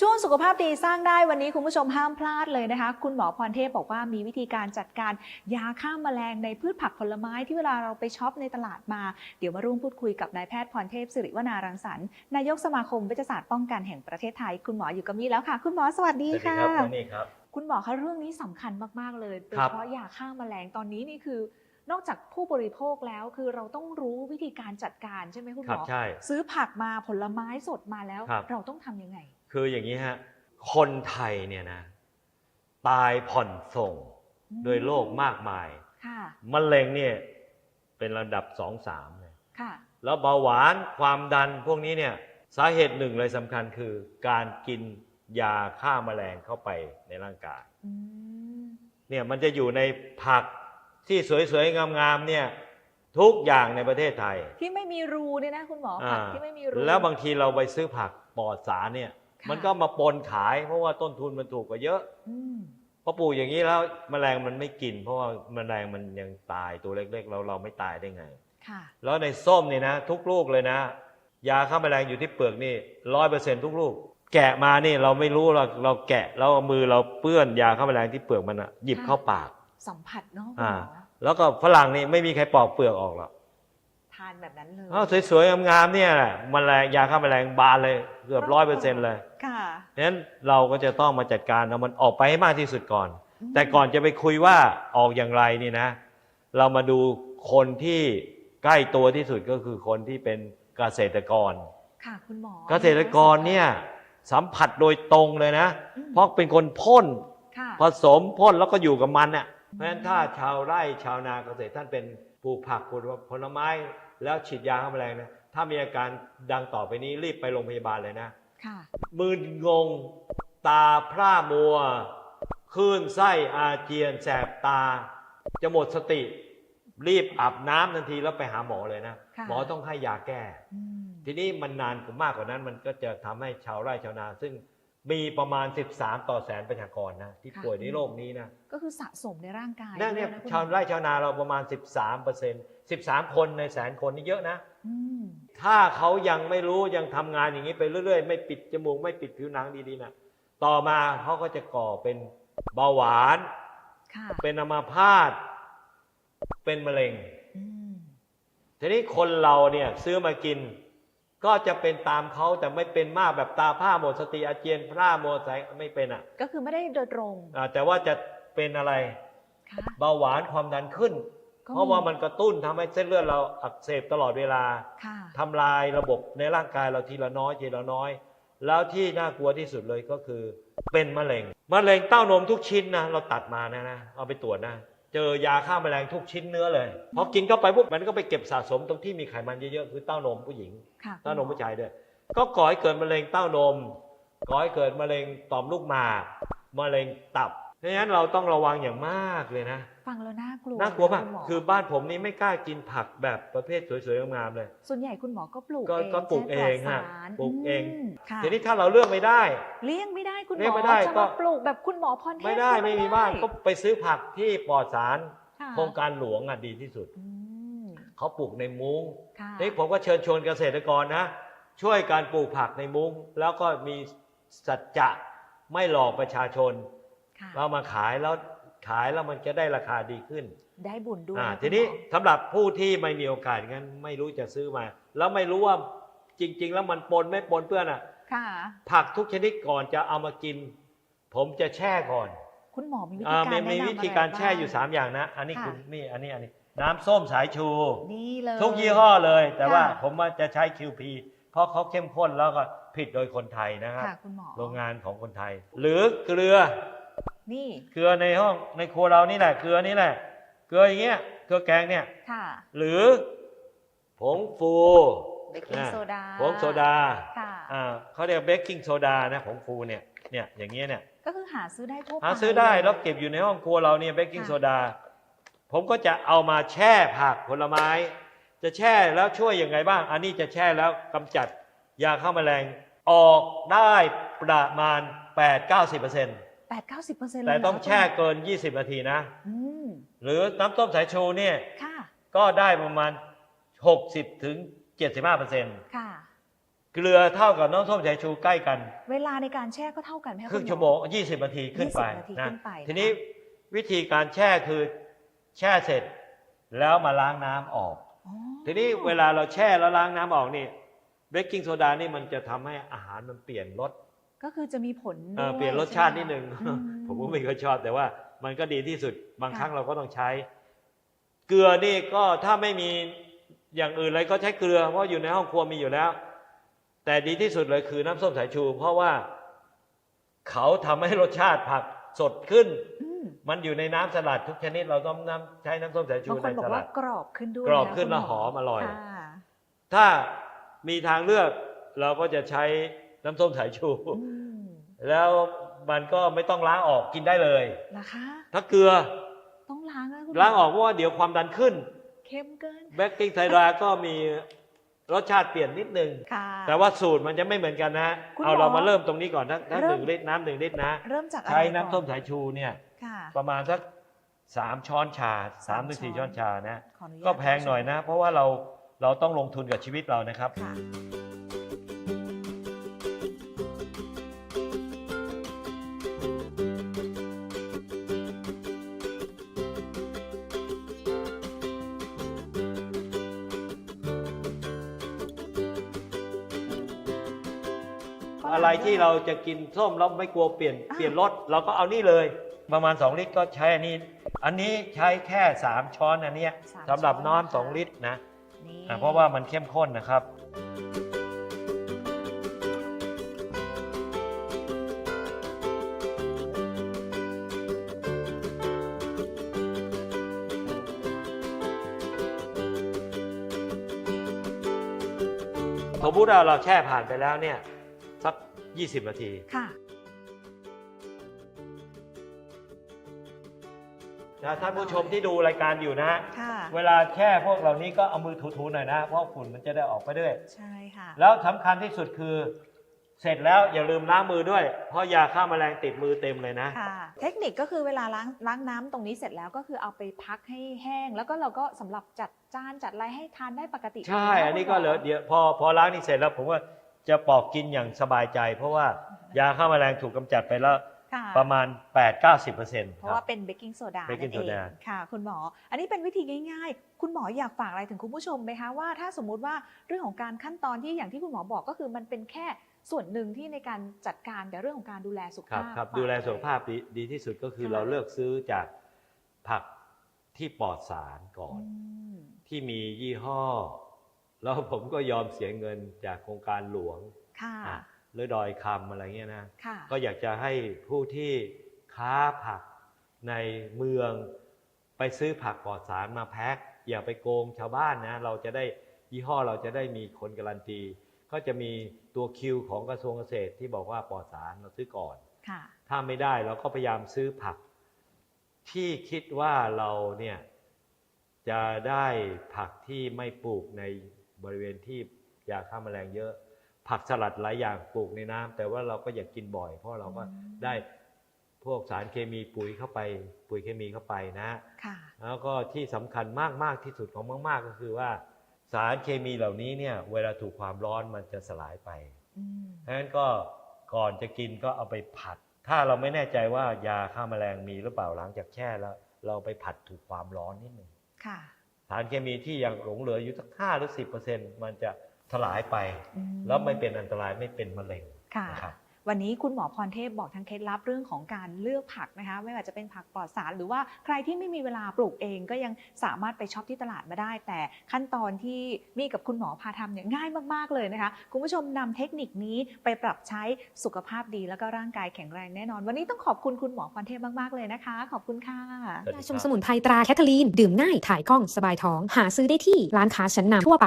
ช่วงสุขภาพดีสร้างได้วันนี้คุณผู้ชมห้ามพลาดเลยนะคะ คุณหมอพรเทพบอกว่ามีวิธีการจัดการยาฆ่าแมลงในพืชผักผลไม้ที่เวลาเราไปช็อปในตลาดมา เดี๋ยวมาร่วมพูดคุยกับนายแพทย์พรเทพสิริวนารังสรรค์นายกสมาคมเวชศาสตร์ป้องกันแห่งประเทศไทย คุณหมออยู่กับนี่แล้วค่ะ คุณหมอสวัสดีสวัสดีค่ะครับน้องนี่ครับคุณหมอคะเรื่องนี้สำคัญมากๆเลยโดยครัเฉบพาะยาฆ่าแมลงตอนนี้นี่คือนอกจากผู้บริโภคแล้วคือเราต้องรู้วิธีการจัดการใช่ไหมคุณหครัมบอใช่ซื้อผักมาผลไม้สดมาแล้วครับเราต้องทำยังไง คืออย่างนี้ฮะ คนไทยเนี่ยนะ ตายผ่อนส่งอืมโดยโรคมากมายค่ะมะเร็งเนี่ยเป็นระดับสองสามเลยค่ะแล้วเบาหวานความดันพวกนี้เนี่ยสาเหตุหนึ่งเลยสำคัญคือ การกินยาฆ่าแมลงเข้าไปในร่างกายอืมเนี่ยมันจะอยู่ในผักที่สวยๆ งามๆเนี่ยทุกอย่างในประเทศไทย ที่ไม่มีรูเนี่ยนะคุณหมอผักอ่าที่ไม่มีรูแล้วบางทีเราไปซื้อผักปลอดสารเนี่ยค่ะ มันก็มาปนขาย เพราะว่าต้นทุนมันถูกกว่าเยอะอืมพอปลูกอย่างนี้แล้วแมลงมันไม่กิน เพราะว่าแมลงมันยังตายตัวเล็กๆเราเราไม่ตายได้ไงค่ะแล้วในส้มนี่นะ ทุกลูกเลยนะ ยาฆ่าแมลงอยู่ที่เปลือกนี่ร้อยเปอร์เซ็นทุกลูก แกะมานี่เราไม่รู้เราเราแกะแล้วเอามือเราเปื้อนยาฆ่าแมลงที่เปลือกมันอะหยิบเข้าปาก สัมผัสเนาะคุณอ่าหมอแล้วก็ฝรั่งนี่ไม่มีใครปอกเปลือกออกหรอกทานแบบนั้นเลยอ้าวสวยๆงามๆเนี่ยแหละแมลงยาฆ่าแมลงบานเลยเกือบร้อยเปอร์เซ็นต์เลยค่ะเพราะฉะนั้นเราก็จะต้องมาจัดการเอามันออกไปให้มากที่สุดก่อนอืมแต่ก่อนจะไปคุยว่าออกอย่างไรนี่นะ เรามาดูคนที่ใกล้ตัวที่สุดก็คือคนที่เป็นเกษตรกรค่ะคุณหมอเกษตรกรเนี่ยสัมผัสโดยตรงเลยนะอืมเพราะเป็นคนพ่นค่ะผสมพ่นแล้วก็อยู่กับมันน่ะเพราะฉะนั้นถ้าชาวไร่ชาวนาเกษตรท่านเป็นปลูกผักปลูกผลไม้ แล้วฉีดยาฆ่าแมลงนะถ้ามีอาการดังต่อไปนี้รีบไปโรงพยาบาลเลยนะค่ะมึนงง ตาพร่ามัวคลื่นไส้อาเจียนแสบตา จะหมดสติ รีบอาบน้ำทันทีแล้วไปหาหมอเลยนะค่ะหมอต้องให้ยาแก้อืมทีนี้มันนานกว่ามากกว่านั้น มันก็จะทำให้ชาวไร่ชาวนาซึ่ง มีประมาณ 13 ต่อแสนประชากรนะที่ป่วยในโรคนี้นะก็คือสะสมในร่างกายนั่นเนี่ยด้วะคุณหมอชาวไร่ชาวนาเราประมาณ 13เปอร์เซ็นต์13 คนในแสนคนนี่เยอะนะ อืมถ้าเขายังไม่รู้ยังทำงานอย่างนี้ไปเรื่อย ๆ ไม่ปิดจมูกไม่ปิดผิวหนังดีๆนะต่อมาเขาก็จะก่อเป็นเบาหวาน ค่ะเป็นอัมาพาตเป็นมะเร็ง อืมทีนี้คนเราเนี่ยซื้อมากิน ก็จะเป็นตามเขาแต่ไม่เป็นมากแบบตาผ้าหมดสติอาเจียนพร่ามัวใสไม่เป็นอะ ก็คือไม่ได้โดยตรงอ่าแต่ว่าจะเป็นอะไรค่ะเบาหวานความดันขึ้นก็เพราะว่ามันกระตุ้นทำให้เส้นเลือดเราอักเสบตลอดเวลาค่ะทำลายระบบในร่างกายเราทีละน้อยทีละน้อย แล้วที่น่ากลัวที่สุดเลยก็คือ เป็นมะเร็งมะเร็งเต้านมทุกชิ้นนะเราตัดมานะนะเอาไปตรวจนะ เจอยาฆ่าแมลงทุกชิ้นเนื้อเลยพอกินเข้าไปปุ๊บมันก็ไปเก็บสะสมตรงที่มีไขมันเยอะๆคือเต้านมผู้หญิงค่ะเต้านมผู้ชายด้วยก็ก่อให้เกิดมะเร็งเต้านมก่อให้เกิดมะเร็งต่อมลูกหมากมะเร็งตับเพราะฉะนั้นเราต้องระวังอย่างมากเลยนะ ฟังแล้วน่ากลัวน่ากลัวมากณหอคือบ้านผมนี่ไม่กล้ากินผักแบบประเภทสวยๆงามๆเลย ส่วนใหญ่คุณหมอก็ปลูกก็เองก็ปลูกใช่ไมเองฮะปลอดสารปลูกเองมค่ะทีนี้ถ้าเราเลือกไม่ได้ เลี้ยงไม่ได้คุณหเลี้มยงอไม่ได้จะก็มาปลูกแบบคุณหมอพรเทพไม่ได้ก็ไม่มีบ้านก็ไปซื้อผักที่ปลอดสารค่ะโครงการหลวงอะดีที่สุดอืมเขาปลูกในมุ้งค่ะนี่ผมก็เชิญชวนเกษตรกรนะ ช่วยการปลูกผักในมุ้ง แล้วก็มีสัจจะไม่หลอกประชาชนค่ะเรามาขายแล้ว ขายแล้วมันจะได้ราคาดีขึ้น ได้บุญด้วยอ่าคุณทีนี้หมอสำหรับผู้ที่ไม่มีโอกาสงั้นไม่รู้จะซื้อมา แล้วไม่รู้ว่าจริง ๆ แล้วมันปนไม่ปนเปื้อนอะค่ะผักทุกชนิดก่อนจะเอามากิน ผมจะแช่ก่อน คุณหมอมีวิธีอ่าการมีแนะนำมีวิธีการะไแช่อยู่บ้ง3อย่างนะ อันนี้ค่ะคุณนี่อันนี้อันนี้ น้ำส้มสายชูนี่เลยทุกยี่ห้อเลย แต่ว่าค่ะผมว่าจะใช้ QP เพราะเขาเข้มข้นแล้วก็ผิดโดยคนไทยนะครับค่ะคุณหมอโรงงานของคนไทย หรือเกลือ นี่เกลือในห้องในครัวเรานี่แหละเกลือนี่แหละเกลืออย่างเงี้ยเกลือแกงเนี่ย ค่ะ หรือผงฟูเบกกิ้งอ่าโซดาผงโซดาค่ะอ่าเขาเรียกเบกกิ้งโซดานะผงฟูเนี่ยเนี่ยอย่างเงี้ยเนี่ยก็คือหาซื้อได้ทั่วไปหาซื้อได้เลยแล้วเก็บอยู่ในห้องครัวเราเนี่ยเบกกิ้งค่ะโซดาผมก็จะเอามาแช่ผักผลไม้ จะแช่แล้วช่วยยังไงบ้าง อันนี้จะแช่แล้วกำจัดยาฆ่าแมลงออกได้ประมาณ 8-90% แปดเก้าสิบเปอร์เซ็นต์แต่ต้องแช่เกิน 20นาทีนะอืมหรือน้ำต้มสายชูเนี่ยค่ะก็ได้ประมาณ 60ถึง75%ค่ะเกลือเท่ากับน้ำส้มสายชูใกล้กัน เวลาในการแช่ก็เท่ากันไหมะครึ่งณหอชั่วโมง 20นาทีขึ้นไป20นาทีนะขึ้นไปทีนี้ค่ะวิธีการแช่คือแช่เสร็จแล้วมาล้างน้ำออกอ๋อทีนี้เวลาเราแช่แล้วล้างน้ำออกนี่เบกกิ้งโซดานี่มันจะทำให้อาหารมันเปลี่ยนรส ก็คือจะมีผลเอ่อด้วยเปลี่ยนรสชาตินิดนึงใช่ไหมคะผมก็ไม่ค่อยชอบแต่ว่ามันก็ดีที่สุดบางค่ะครั้งเราก็ต้องใช้ เกลือนี่ก็ถ้าไม่มีอย่างอื่นเลยก็ใช้เกลือ เพราะอยู่ในห้องครัวมีอยู่แล้ว แต่ดีที่สุดเลยคือน้ำส้มสายชู เพราะว่าเขาทำให้รสชาติผักสดขึ้น อืมมันอยู่ในน้ำสลัดทุกชนิดเราต้องน้ำใช้น้ำส้มสายชูบางคในนบอกสลัว่าด กรอบขึ้นด้วยกรอบขึ้นะแล้วคุณหอมอร่อย ค่ะถ้ามีทางเลือกเราก็จะใช้ น้ำส้มสายชูอืมแล้วมันก็ไม่ต้องล้างออกกินได้เลยนะคะถ้าเกลือต้องล้างนะคุณล้างออกเพราะว่าเดี๋ยวความดันขึ้นเค็มเกินแบคกิ้งไซดาก็มีรสชาติเปลี่ยนนิดนึงค่ะแต่ว่าสูตรมันจะไม่เหมือนกันนะคุณเอาหมอเรามาเริ่มตรงนี้ก่อนถ้าถ้าเริ่หมนึ่งลิตรน้ำหนึ่งลิตรนะ เริ่มจากอะไรใช้น้ำส้มก่อสายชูเนี่ยค่ะประมาณสักสามช้อนชาสามถึงสี่ช้ช้ออนนชานะขออนุญาตก็แพงหน่อยนะ เพราะว่าเราเราต้องลงทุนกับชีวิตเรานะครับ อะไรที่เราจะกินส้มแล้วไม่กลัวเปลี่ยนอ่าเปลี่ยนรสเราก็เอานี่เลย ประมาณ 2 ลิตรก็ใช้อันนี้ อันนี้ใช้แค่ 3 ช้อนอันเนี้ยสามสำหรับช้อน น้ำนะคะสองลิตรนะนี่อะเพราะว่ามันเข้มข้นนะครับ สมมติว่าเราแช่ผ่านไปแล้วเนี่ยสัก 20 นาที ค่ะ นะท่านผู้ชมที่ดูรายการอยู่นะฮะค่ะ เวลาแช่พวกเหล่านี้ก็เอามือถูๆหน่อยนะ เพราะฝุ่นมันจะได้ออกไปด้วย ใช่ค่ะ แล้วสำคัญที่สุดคือ เสร็จแล้วอย่าลืมล้างมือด้วย เพราะยาฆ่าแมลงติดมือเต็มเลยนะ ค่ะ เทคนิคก็คือเวลาล้างล้างน้ำตรงนี้เสร็จแล้วก็คือเอาไปพักให้แห้ง แล้วก็เราก็สำหรับจัดจานจัดอะไรให้ทานได้ปกติใช่ไหมอันนี้ก็เหลือเดี๋ยวพอพอล้างนี่เสร็จแล้วผมว่า จะปอกกินอย่างสบายใจ เพราะว่ายาฆ่าแมลงถูกกำจัดไปแล้วค่ะประมาณ 8-90%เเพราะว่าเป็นเบกกิ้งโซดา Baking นั่นเอง soda ค่ะ คุณหมอ อันนี้เป็นวิธีง่าย ๆ คุณหมออยากฝากอะไรถึงคุณผู้ชมไหมคะว่าถ้าสมมุติว่าเรื่องของการขั้นตอนที่อย่างที่คุณหมอบอกก็คือมันเป็นแค่ส่วนหนึ่งที่ในการจัดการแต่เรื่องของการดูแลสุขครับภาพครับฝากดูแลอะไรสุขภาพดีดีที่สุดก็คือค่ะเราเลือกซื้อจากผักที่ปลอดสารก่อนอืมที่มียี่ห้อ แล้วผมก็ยอมเสียเงินจากโครงการหลวงค่ะอะหรือดอยคำอะไรเงี้ยนะค่ะก็อยากจะให้ผู้ที่ค้าผักในเมืองไปซื้อผักปลอดสารมาแพ็คอย่าไปโกงชาวบ้านนะ เราจะได้ยี่ห้อเราจะได้มีคนการันตี ก็จะมีตัวคิวของกระทรวงเกษตรที่บอกว่าปลอดสารเราซื้อก่อนค่ะถ้าไม่ได้เราก็พยายามซื้อผัก ที่คิดว่าเราเนี่ยจะได้ผักที่ไม่ปลูกใน บริเวณที่ยาฆ่าแมลงเยอะ ผักสลัดหลายอย่างปลูกในน้ำแต่ว่าเราก็อยากกินบ่อย เพราะเราก็อืมได้พวกสารเคมีปุ๋ยเข้าไป ปุ๋ยเคมีเข้าไปนะค่ะแล้วก็ที่สำคัญมากมากๆที่สุดของมาก ๆ ก็คือว่า สารเคมีเหล่านี้เนี่ยเวลาถูกความร้อนมันจะสลายไปอืมเพราะฉะนั้นก็ก่อนจะกินก็เอาไปผัด ถ้าเราไม่แน่ใจว่ายาฆ่าแมลงมีหรือเปล่าหลังจากแช่แล้ว เราไปผัดถูกความร้อนนิดหนึ่งค่ะ สารเคมีที่ยังหลงเหลืออยู่สักห้าหรือสิบเปอร์เซ็นต์มันจะสลายไปอืแล้วไม่เป็นอันตรายไม่เป็นมะเร็งค่ะนะครับ วันนี้คุณหมอพรเทพบอกทั้งเคล็ดลับเรื่องของการเลือกผักนะคะ ไม่ว่าจะเป็นผักปลอดสาร หรือว่าใครที่ไม่มีเวลาปลูกเองก็ยังสามารถไปช็อปที่ตลาดมาได้ แต่ขั้นตอนที่มีกับคุณหมอพาทำเนี่ยง่ายมากๆเลยนะคะ คุณผู้ชมนำเทคนิคนี้ไปปรับใช้สุขภาพดีแล้วก็ร่างกายแข็งแรงแน่นอน วันนี้ต้องขอบคุณคุณหมอพรเทพมากๆเลยนะคะ ขอบคุณค่ะยาชมสมุนไพรตราแคทเธอรีน ดื่มง่ายถ่ายคล่องสบายท้อง หาซื้อได้ที่ร้านค้าชั้นนำทั่วไป